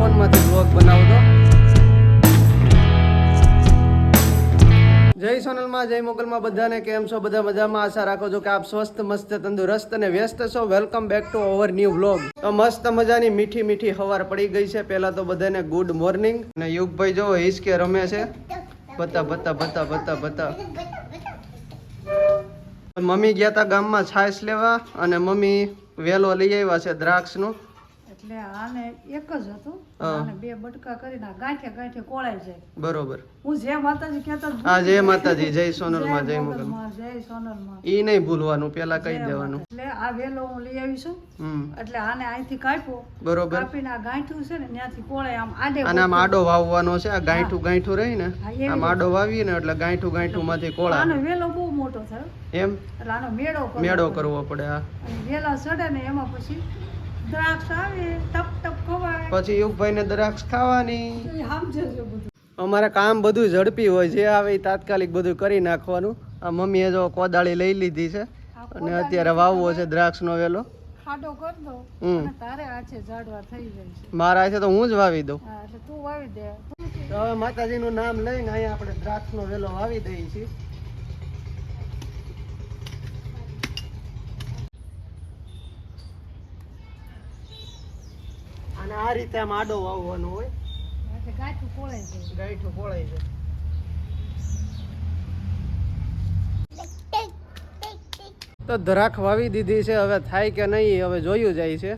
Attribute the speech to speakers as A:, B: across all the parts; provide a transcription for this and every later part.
A: ફોનમાંથી blog બનાવતો. જય સોનલમાં, જય મોગલમાં બધાને કેમ છો? બધા મજામાં? આશા રાખો છો કે આપ સ્વસ્થ, મસ્ત, તંદુરસ્ત અને વ્યસ્ત છો. Welcome back to our new vlog તો મસ્ત મજાની મીઠી મીઠી હવાર પડી ગઈ છે. પહેલા તો બધાને ગુડ મોર્નિંગ અને યુગભાઈ જો હિસકે રમે છે. બતા બતા બતા બતા બતા. મમ્મી ગયા તા ગામમાં છાશ લેવા અને મમ્મી વેલો લઈ આવ્યા છે દ્રાક્ષનું.
B: એટલે આને એક જ હતું. અને બે બટકા કરીને ગાંઠે ગાંઠે કોળાઈ જાય.
A: બરોબર.
B: હું જે માતાજી કહેતા
A: હા જે માતાજી જય સોનલમાં
B: જય
A: મોગલમાં,
B: જય સોનલમાં.
A: ઈ નહીં ભૂલવાનું પેલા કહી દેવાનું.
B: એટલે આ વેલો હું લઈ આવી છું. એટલે આને અહીંથી કાપ્યો.
A: બરોબર.
B: કાપીને આ ગાંઠું છે ને ત્યાંથી કોળાઈ આમ આડે
A: અને આમ આડો વાવવાનો છે આ ગાંઠું ગાંઠું રહી ને આમ આડો વાવીએ ને એટલે ગાંઠું ગાંઠું માંથી કોળા.
B: આનો વેલો બહુ મોટો થયો.
A: એમ?
B: એટલે આનો મેળો
A: મેળો કરવો પડે આ
B: વેલા ચડે ને એમાં પછી દ્રાક્ષ આવે ટપ ટપ ખવાય.
A: પછી યુગભાઈ ને દ્રાક્ષ ખાવાની. અમારે કામ બધું ઝડપી હોય જે આવે એ તાત્કાલિક બધું કરી નાખવાનું. આ મમ્મીએ જો કોદાળી લઈ લીધી છે અને અત્યારે વાવવો છે દ્રાક્ષ નો વેલો.
B: ખાડો કર દો તારે આછે ઝાડવા થઈ જાય છે.
A: મારા છે તો હું જ વાવી દઉં.
B: એટલે તું વાવી દે.
A: હવે માતાજીનું નામ લઈને અહીંયા આપણે દ્રાક્ષનો વેલો વાવી દઈએ છીએ. અને આ રીતે આમ આડો વાવવાનો હોય. તો ધરાખ વાવી દીધી છે હવે થાય કે નહીં હવે જોયું જાય છે.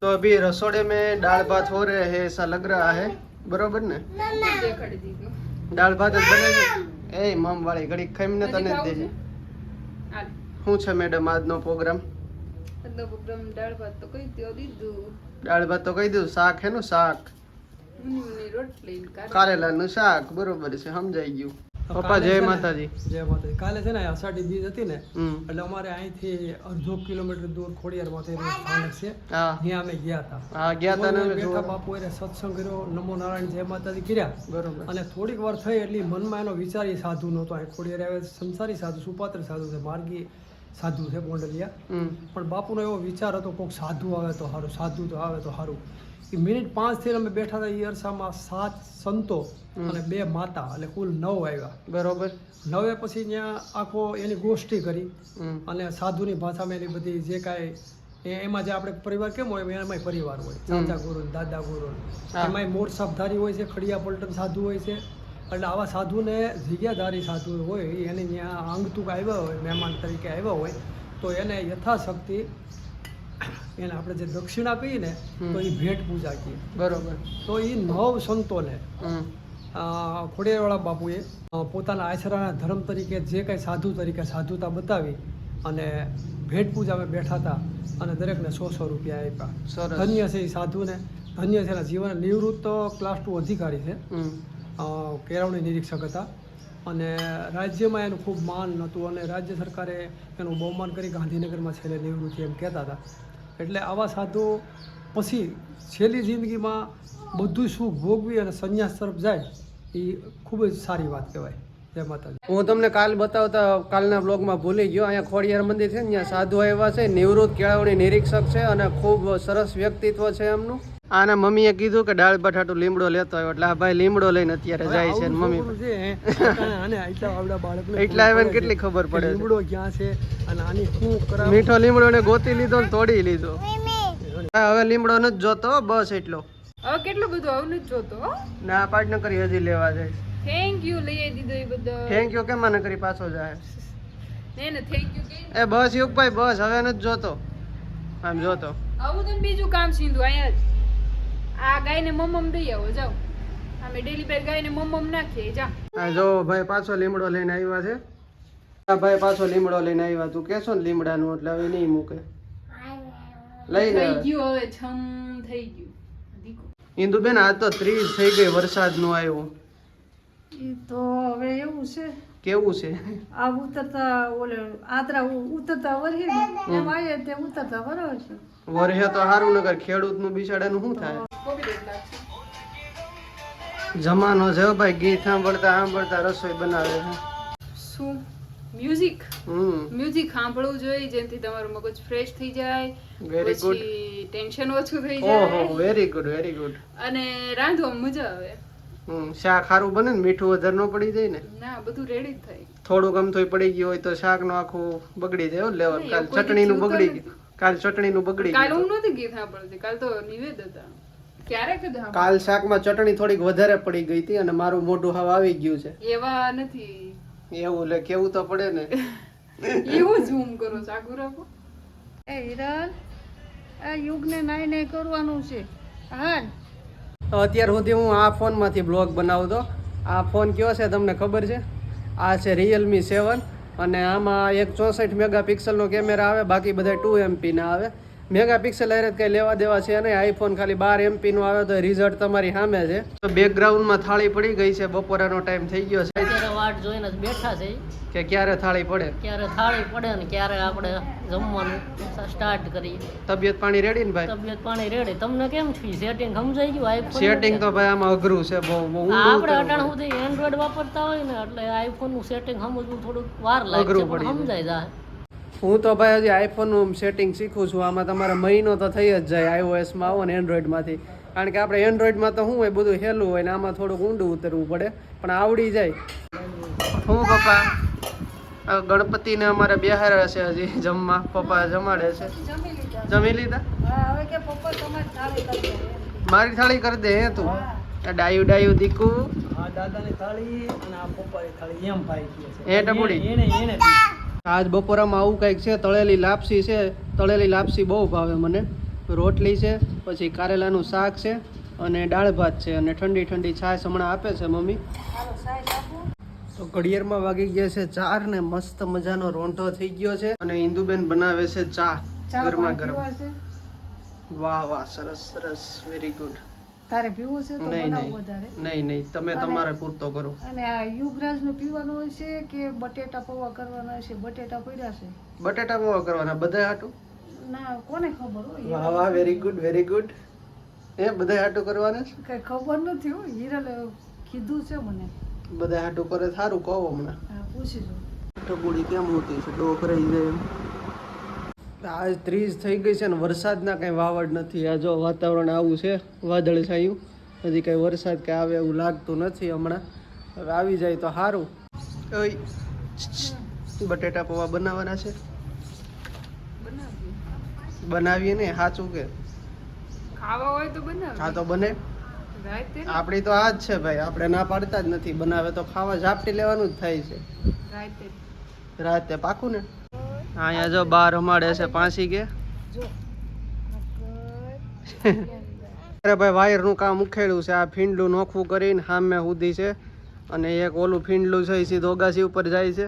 A: તો અભી રસોડે મેં દાળ ભાત હો રહે હે એસા લગ રહા હે બરોબર ને? દાળ ભાત જ બને એ મમ વાળી ઘડી ખાઈ ને તને જ દેજે. શું છે મેડમ આજનો પ્રોગ્રામ?
C: દાળ ભાત તો કહી દો દીધું.
A: દાળ ભાત તો કહી દીધું શાક હેનું શાક?
C: કારેલા.
A: કારેલાનું શાક બરોબર છે સમજાઈ ગયું. પપ્પા જય માતાજી.
D: જય માતાજી. કાલે છે ને અષાઢી બીજ હતી ને એટલે અમારે અહીંથી અડધો કિલોમીટર દૂર ખોડિયાર માથે સ્થાનક છે. ત્યાં અમે ગયા હતા.
A: હા ગયા તા ને
D: અમે
A: અમે
D: બેઠા બાપુ એને સત્સંગ કર્યો નમો નારાયણ જય માતાજી કર્યા.
A: બરોબર.
D: અને થોડીક વાર થઈ એટલી મનમાં એનો વિચાર એ સાધુ નહોતો. અહીં ખોડિયાર આવે સંસારી સાધુ સુપાત્ર સાધુ છે માર્ગી સાધુ છે
A: બોંડલિયા.
D: પણ બાપુનો એવો વિચાર હતો કોઈક સાધુ આવે તો સારું સાધુ તો આવે તો સારું. એ મિનિટ પાંચથી અમે બેઠા હતા એ અરસામાં સાત સંતો અને બે માતા એટલે કુલ નવ આવ્યા.
A: બરોબર.
D: નવે પછી ત્યાં આખો એની ગોષ્ઠી કરી અને સાધુની ભાષામાં એની બધી જે કાંઈ એમાં જે આપણે પરિવાર કેમ હોય એમાંય પરિવાર હોય. ચાચા ગુરુ દાદા ગુરુ
A: એમાં
D: એમાંય મોર સાપધારી હોય છે ખડિયા પલટન સાધુ હોય છે. એટલે આવા સાધુને જગ્યાધારી સાધુ હોય એને ત્યાં આંગતુક આવ્યા હોય મહેમાન તરીકે આવ્યા હોય તો એને યથાશક્તિ એને આપણે જે દક્ષિણા કહીએ ને તો એ ભેટ પૂજા કહીએ
A: બરોબર.
D: તો એ નવ સંતોને ખોડિયાવાળા બાપુએ પોતાના આશરાના ધર્મ તરીકે જે કાંઈ સાધુ તરીકે સાધુતા બતાવી અને ભેટ પૂજામાં બેઠા હતા અને દરેકને સો સો રૂપિયા આપ્યા. ધન્ય છે એ સાધુને. ધન્ય છે એના જીવન નિવૃત્ત ક્લાસ ટુ અધિકારી છે. કેળવણી નિરીક્ષક હતા. અને રાજ્યમાં એનું ખૂબ માન નહોતું અને રાજ્ય સરકારે એનું બહુમાન કરી ગાંધીનગરમાં છેલ્લે નિવૃત્તિ એમ કહેતા હતા. એટલે આવા સાધુ પછી છેલ્લી જિંદગીમાં બધું સુખ ભોગવી અને સંન્યાસ તરફ જાય એ ખૂબ જ સારી વાત કહેવાય. જય માતાજી.
A: હું તમને કાલ બતાવતા કાલના બ્લોગમાં ભૂલી ગયો. અહીંયા ખોડિયાર મંદિર છે ને, ત્યાં સાધુ આવ્યા છે. નિવૃત્ત કેળવણી નિરીક્ષક છે અને ખૂબ સરસ વ્યક્તિત્વ છે એમનું. આના મમ્મીએ કીધું કે દાળ બટાટું લીમડો લેતો આવ્યો. એટલે આ ભાઈ લીમડો લઈને અત્યારે જાય છે મમ્મી.
D: એટલા
A: ને કેટલી ખબર પડે
D: લીમડો ક્યાં છે અને આની શું કરાવ?
A: મીઠો લીમડો ને ગોતી લીધો ને તોડી લીધો. હવે લીમડો નથી જોતો બસ એટલો.
C: હવે કેટલું બધું આવું નથી જોતો
A: ના પાટનગરી ન કરી હજી લેવા જાય
C: થેન્ક યુ લઈ આવી દીધો એ બધો.
A: થેન્ક યુ કેમ નકરી કરી પાછો જાય?
C: ને ને થેન્ક યુ કે
A: એ બસ યુગભાઈ બસ હવે નથી જોતો. આમ જોતો.
C: આવું તો બીજું કામ સીધું અહીંયા જ. આ ગાયને મમમ દઈ આવો જાઓ. અમે ડેલી બેર ગાયને મમમ નાખીએ જા.
A: આ જો ભાઈ પાછો લીમડો લઈને આવ્યા છે. આ ભાઈ પાછો લીમડો લઈને આવ્યા. તું કેશો ને લીમડાનું એટલે હવે નહીં મૂકે. લઈને.
C: ગયું હવે છમ થઈ ગયું. દીકો
A: ઇન્દુબેન આ તો ત્રીસ થઈ ગઈ વરસાદનું આવ્યો.
B: એ તો હવે એવું છે.
A: કેવું છે?
B: આ ઉતરતા ઓલે આદરા ઉતરતા વરહે ને એમ આયે તે ઉતરતા બરાબર છે.
A: વરહે તો હારુનગર નગર ખેડૂતનું બિચારાનું શું થાય? જમાનો છે ભાઈ ગીત સાંભળતા સાંભળતા રસોઈ બનાવે છે.
C: શું? મ્યુઝિક મ્યુઝિક સાંભળવું જોઈએ જેથી તમારું મગજ ફ્રેશ થઈ જાય
A: વેરી
C: ગુડ ટેન્શન ઓછું થઈ
A: ઓહો વેરી ગુડ વેરી ગુડ
C: અને રાંધવામાં મજા આવે.
A: હમ શાક સારું બને ને મીઠું વધારે ન પડી જાય ને?
C: ના બધું રેડી જ થાય.
A: થોડુંક આમ થોય પડી ગયું હોય તો શાકનું આખું બગડી જાય
C: લેવર
A: કાલ ચટણી નું બગડી. ગયું. કાલ ચટણી નું બગડી
C: કાલ હું નથી ગીત સાંભળતી કાલ તો નિવેદ હતા.
A: કાલ શાકમાં ચટણી થોડીક વધારે પડી ગઈ હતી અને મારું મોઢું હાવ આવી ગયું છે.
C: એવા નથી.
A: એવું લે કેવું તો પડે ને.
C: એવું ઝૂમ કરો ચાકુ રાખો.
B: એ હિરલ આ યુગને નાઈ નાઈ કરવાનું છે. હાલ.
A: અત્યાર સુધી હું આ ફોનમાંથી બ્લોગ બનાવતો. આ ફોન કયો છે તમને ખબર છે? આ છે રિયલમી સેવન અને આમાં એક ચોસઠ મેગાપિક્સલનો કેમેરા આવે બાકી બધા ટુ એમપીના આવે. મેગાપિક્સલ અરે કંઈ લેવા દેવા છે અને આઈફોન ખાલી બાર એમપીનું આવે તો રિઝલ્ટ તમારી સામે છે. તો બેકગ્રાઉન્ડમાં થાળી પડી ગઈ છે બપોરાનો ટાઈમ થઈ ગયો છે.
E: અત્યારે વાટ જોઈને જ બેઠા છે.
A: કે ક્યારે થાળી પડે?
E: ક્યારે થાળી પડે ને ક્યારે આપણે જમવાનું સ્ટાર્ટ કરીએ.
A: તબિયત પાણી રેડી ને ભાઈ?
E: તબિયત પાણી રેડી તમને કેમ છે? સેટિંગ સમજાઈ ગયું આઈફોન
A: સેટિંગ તો ભાઈ આમાં અઘરું છે બહુ બહુ
E: આપણે અટાણ સુધી એન્ડ્રોઈડ વાપરતા હોય ને એટલે આઈફોનનું સેટિંગ સમજવું થોડુંક વાર લાગે
A: અઘરું
E: છે સમજાય જાય.
A: હું તો ભાઈ હજી આઈફોનનું સેટિંગ શીખું છું. આમાં તમારે મહિનો તો થઈ જ જાય આઈઓએસમાં આવો ને એન્ડ્રોઈડમાંથી કારણ કે આપણે એન્ડ્રોઈડમાં તો શું હોય બધું હેલું હોય ને આમાં થોડુંક ઊંડું ઉતરવું પડે પણ આવડી જાય. હું પપ્પા? ગણપતિને અમારે બેહારે છે હજી જમવા. પપ્પા જમાડે છે.
B: જમી લીધા.
A: મારી થાળી કરી દે હે તું. ડાયું ડાયું દીકુ.
D: દાદાની થાળી અને આ પપ્પાની થાળી એમ ભાઈ છે.
A: એ ટપુડી.
D: એને એને.
A: આજ બપોરામાં આવું કંઈક છે તળેલી લાપસી છે તળેલી લાપસી બહુ ભાવે મને. રોટલી છે પછી કારેલાનું શાક છે અને દાળ ભાત છે અને ઠંડી ઠંડી છાશ હમણાં આપે છે મમ્મી. તો ઘડિયાળમાં વાગી ગયા છે ચાર ને મસ્ત મજાનો રોંઢો થઈ ગયો છે અને ઇન્દુબેન બનાવે છે ચા
B: ચા
A: ગરમા ગરમ. વાહ વાહ સરસ સરસ વેરી ગુડ
B: તારે પીવું છે તો
A: નહીં નહીં.
B: વધારે.
A: નહીં નહીં. તમે તમારે પૂરતો કરો.
B: અને આ યુગરાજનું પીવાનું હોય છે કે બટેટા પૌવા કરવાના છે? બટેટા પડ્યા છે.
A: બટેટા પૌવા કરવાના? બધા હાટું?
B: ના કોને ખબર હોય?
A: વાહ વાહ વેરી ગુડ વેરી ગુડ એ બધા હાટું કરવાના છે?
B: કઈ ખબર નથી હો. હિરલ કીધું છે મને.
A: બધા હાટું કરે સારું કહો હમણાં.
B: પૂછીશું પૂછી જો
A: ટપુડી કેમ હોતી છે? ડોક રહી જાય એમ. આજ ત્રીસ થઈ ગઈ છે ને વરસાદના કંઈ વાવડ નથી. આ જો વાતાવરણ આવું છે વાદળ છાયું. હજી કંઈ વરસાદ કે આવે એવું લાગતું નથી હમણાં. હવે આવી જાય તો સારું બટેટા પૌવા બનાવવાના છે.
C: બનાવીએ
A: ને સાચું કે?
C: ખાવા હોય તો બનાવે.
A: હા તો બને. આપણી તો આ જ છે ભાઈ આપણે ના પાડતા જ નથી. બનાવે તો ખાવા ઝાપટી લેવાનું જ થાય છે.
C: રાતે.
A: રાતે પાકું ને? અહીંયા જો બાર રમાડે છે પાંસી કે? અરે ભાઈ વાયરનું કામ ઉખેડ્યું છે આ ફીંડલું નોખવું કરીને સામે સુધી છે અને એક ઓલું ફીંડલું છે એ સીધું અગાસી ઉપર જાય છે.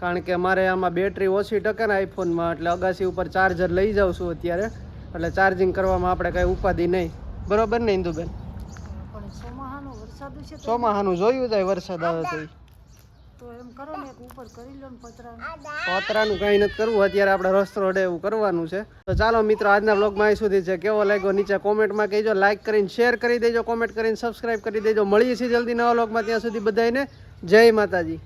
A: કારણ કે મારે આમાં બેટરી ઓછી ટકે ને આઈફોનમાં એટલે અગાસી ઉપર ચાર્જર લઈ જાઉં છું અત્યારે. એટલે ચાર્જિંગ કરવામાં આપણે કાંઈ ઉપાધિ નહીં. બરોબર ને ઇન્દુબેન?
B: ચોમાહાનો
A: જોયું જાય વરસાદ આવે તો.
B: તો એમ કરો ને ઉપર કરી લો ને
A: પતરાનું. કાંઈ નથી કરવું. અત્યારે આપણે રસ્તો રડે એવું કરવાનું છે. તો ચાલો મિત્રો, આજના બ્લોગમાં અહીં સુધી છે. કેવો લાગ્યો નીચે કોમેન્ટમાં કહેજો. લાઈક કરીને શેર કરી દેજો કોમેન્ટ કરીને સબસ્ક્રાઈબ કરી દેજો. મળીએ છીએ જલ્દી નવા બ્લોગમાં ત્યાં સુધી બધાને જય માતાજી.